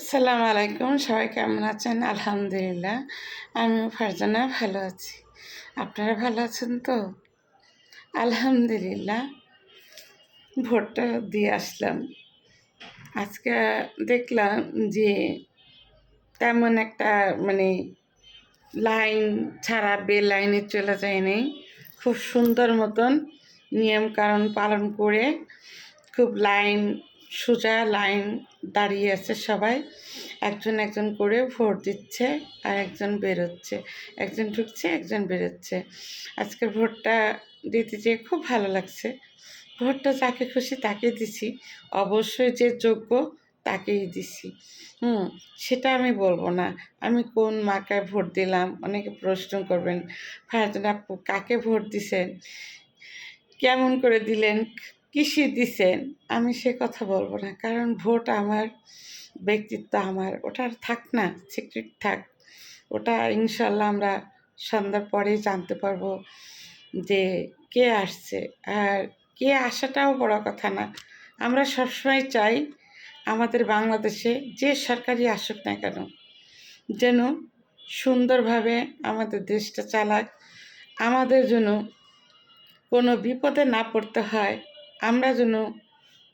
আসসালামু আলাইকুম, সবাই কেমন আছেন? আলহামদুলিল্লাহ, আমিও ফারজানা ভালো আছি। আপনারা ভালো আছেন তো? আলহামদুলিল্লাহ, ভোটটা দিয়ে আসলাম। আজকে দেখলাম যে তেমন একটা মানে লাইন ছাড়া বে লাইনে চলে যায়নি খুব সুন্দর মতন নিয়ম নিয়মকানুন পালন করে খুব লাইন সোজা লাইন দাঁড়িয়ে আছে সবাই। একজন একজন করে ভোট দিচ্ছে আর একজন বেরোচ্ছে। একজন ঢুকছে, একজন বেরোচ্ছে। আজকের ভোটটা দিতে যেয়ে খুব ভালো লাগছে। ভোটটা যাকে খুশি তাকে দিছি। অবশ্যই যে যোগ্য তাকেই দিছি। হুম, সেটা আমি বলব না। আমি কোন মার্কায় ভোট দিলাম, অনেকে প্রশ্ন করবেন, ফারজান আপু, কাকে ভোট দিছেন? কেমন করে দিলেন? কিসে দিছেন? আমি সে কথা বলব না। কারণ ভোট আমার, ব্যক্তিত্ব আমার। ওটা আর থাক না সিক্রেট থাক। ওটা ইনশাল্লাহ আমরা সন্ধ্যার পরেই জানতে পারব যে কে আসছে। আর কে আসাটাও বড় কথা না। আমরা সবসময় চাই আমাদের বাংলাদেশে যে সরকারি আসুক না কেন, যেন সুন্দরভাবে আমাদের দেশটা চালাক। আমাদের জন্য কোনো বিপদে না পড়তে হয়। আমরা যেন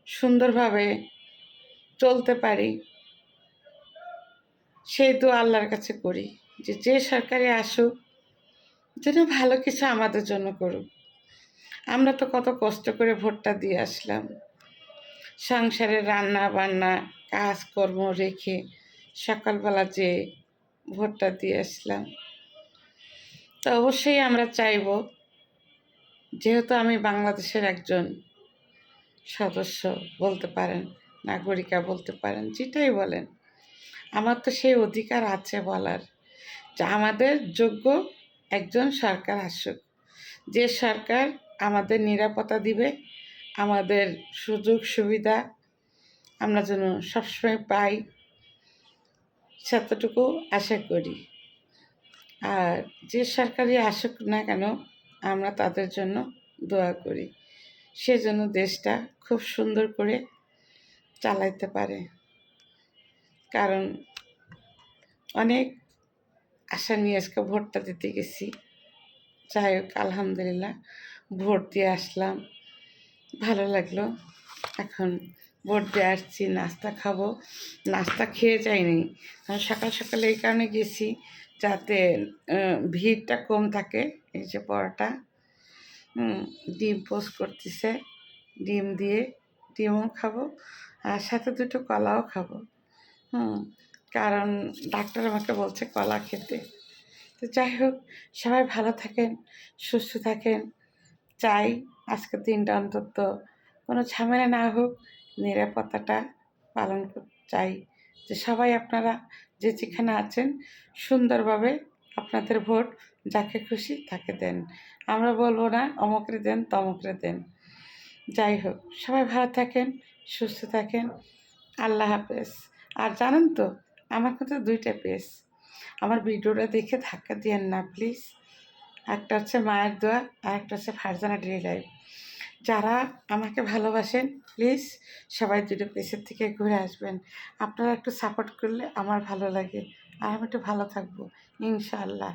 সুন্দরভাবে চলতে পারি, সেই তো আল্লাহর কাছে করি যে যে সরকারে আসুক, যেন ভালো কিছু আমাদের জন্য করুক। আমরা তো কত কষ্ট করে ভোটটা দিয়ে আসলাম। সংসারে রান্না বান্না কাজকর্ম রেখে সকালবেলা যে ভোটটা দিয়ে আসলাম। তো অবশ্যই আমরা চাইব, যেহেতু আমি বাংলাদেশের একজন সদস্য বলতে পারেন, নাগরিকা বলতে পারেন, যেটাই বলেন। আমার তো সেই অধিকার আছে বলার যে আমাদের যোগ্য একজন সরকার আসুক। যে সরকার আমাদের নিরাপত্তা দিবে, আমাদের সুযোগ সুবিধা আমরা যেন সবসময় পাই, সেতটুকু আশা করি। আর যে সরকারই আসুক না কেন, আমরা তাদের জন্য দোয়া করি। সেজন্য দেশটা খুব সুন্দর করে চালাইতে পারে। কারণ অনেক আশা নিয়ে আজকে ভোটটা দিতে গেছি। যাই হোক, আলহামদুলিল্লাহ ভোট দিয়ে আসলাম। ভালো লাগল। এখন ভোট দিয়ে আসছি, নাস্তা খাব। নাস্তা খেয়ে যাইনি। কারণ সকাল সকালে এই কারণে গেছি যাতে ভিড়টা কম থাকে, এই যে পরোটা। ডিম পোস্ট করতেছে। ডিম দিয়ে ডিমও খাব, আর সাথে দুটো কলাও খাব। হুম, কারণ ডাক্তার আমাকে বলছে কলা খেতে। তো যাই হোক, সবাই ভালো থাকেন, সুস্থ থাকেন। চাই আজকের দিনটা অন্তত কোনো ঝামেলা না হোক, নিরাপত্তাটা পালন চাই। যে সবাই আপনারা যে যেখানে আছেন সুন্দরভাবে আপনাদের ভোট যাকে খুশি তাকে দেন। আমরা বলব না, অমুকরে দেন, তমকরে দেন। যাই হোক, সবাই ভালো থাকেন, সুস্থ থাকেন। আল্লাহ হাফেজ। আর জানেন তো, আমার কিন্তু দুইটা পেজ আমার ভিডিওটা দেখে ধাক্কা দিয়েন না, প্লিজ। একটা হচ্ছে মায়ের দোয়া, আর একটা হচ্ছে ফারজানা ডেলি লাইফ। যারা আমাকে ভালোবাসেন, প্লিজ সবাই দুটো পেজের থেকে ঘুরে আসবেন। আপনারা একটু সাপোর্ট করলে আমার ভালো লাগে। আর আমি একটু ভালো থাকব ইনশাআল্লাহ।